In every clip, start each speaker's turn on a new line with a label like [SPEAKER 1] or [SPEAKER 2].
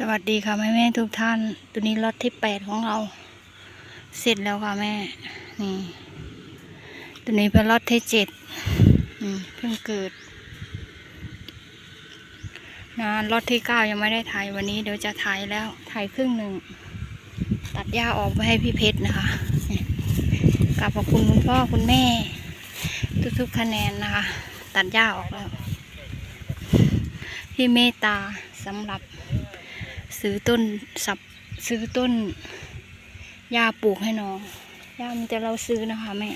[SPEAKER 1] สวัสดีค่ะแม่แม่ทุกท่าน ตัวนี้ล็อตที่แปดของเรา เสร็จแล้วค่ะแม่ นี่ ตัวนี้เป็นล็อตที่เจ็ดเพิ่งเกิดนะล็อตที่เก้ายังไม่ได้ถ่ายวันนี้เดี๋ยวจะถ่ายแล้วถ่ายครึ่งหนึ่ง ตัดหญ้าออกไปให้พี่เพชรนะคะกราบขอบคุณคุณพ่อคุณแม่ ทุกๆคะแนนนะคะ ตัดหญ้าออกแล้ว ที่เมตตาสำหรับ ซื้อต้นสับซื้อต้นหญ้าปลูกให้น้องหญ้ามีแต่เราซื้อนะคะแม่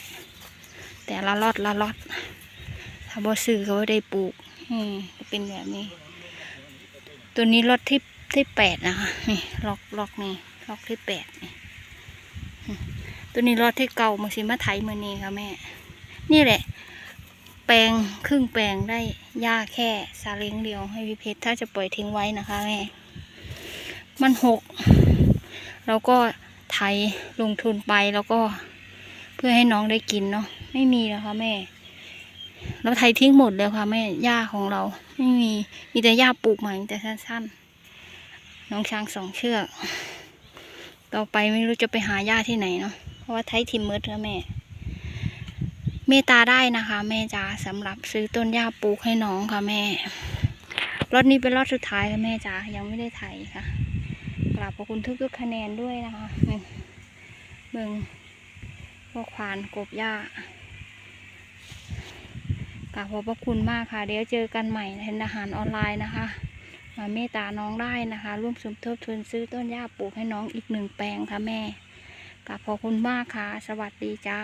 [SPEAKER 1] แต่ละลอตละลอตถ้าบ่ซื้อก็บ่ได้ปลูกอืมเป็นแบบนี้ ตัวนี้ลอตที่ที่แปดนะคะนี่ล็อกล็อกนี่ล็อกที่แปดนี่ตัวนี้ลอตที่เก่ามาสิมาไถมือนี้ค่ะแม่ นี่แหละ แปลงครึ่งแปลงได้หญ้าแค่ซาเล้งเดียวให้พี่เพชรถ้าจะปล่อยทิ้งไว้นะคะแม่ มันหกแล้วก็ไถลงทุนไปแล้วก็เพื่อให้น้องได้กินเนาะไม่มีแล้วค่ะแม่ เราไถทิ้งหมดแล้วค่ะแม่หญ้าของเรา ไม่มีมีแต่หญ้าปลูกใหม่แต่สั้นๆ น้องช้างสองเชือก ต่อไปไม่รู้จะไปหาหญ้าที่ไหนเนาะเพราะว่าไถทิมเมอร์แล้วแม่เมตตาได้นะคะ แม่จ๋าสำหรับซื้อต้นหญ้าปลูกให้น้องค่ะแม่รถนี้เป็นรถสุดท้ายค่ะแม่จ๋ายังไม่ได้ไถค่ะ กราบขอบคุณทุกๆคะแนนด้วยนะคะนี่เบิ่งพวกควานกบหญ้ากราบขอบพระคุณมากค่ะ เดี๋ยวเจอกันใหม่ในอาหารออนไลน์นะคะ มาเมตตาน้องได้นะคะ ร่วมสมทบทุนซื้อต้นหญ้าปลูกให้น้องอีกหนึ่งแปลงค่ะแม่กราบขอบคุณมากค่ะ สวัสดีจ้า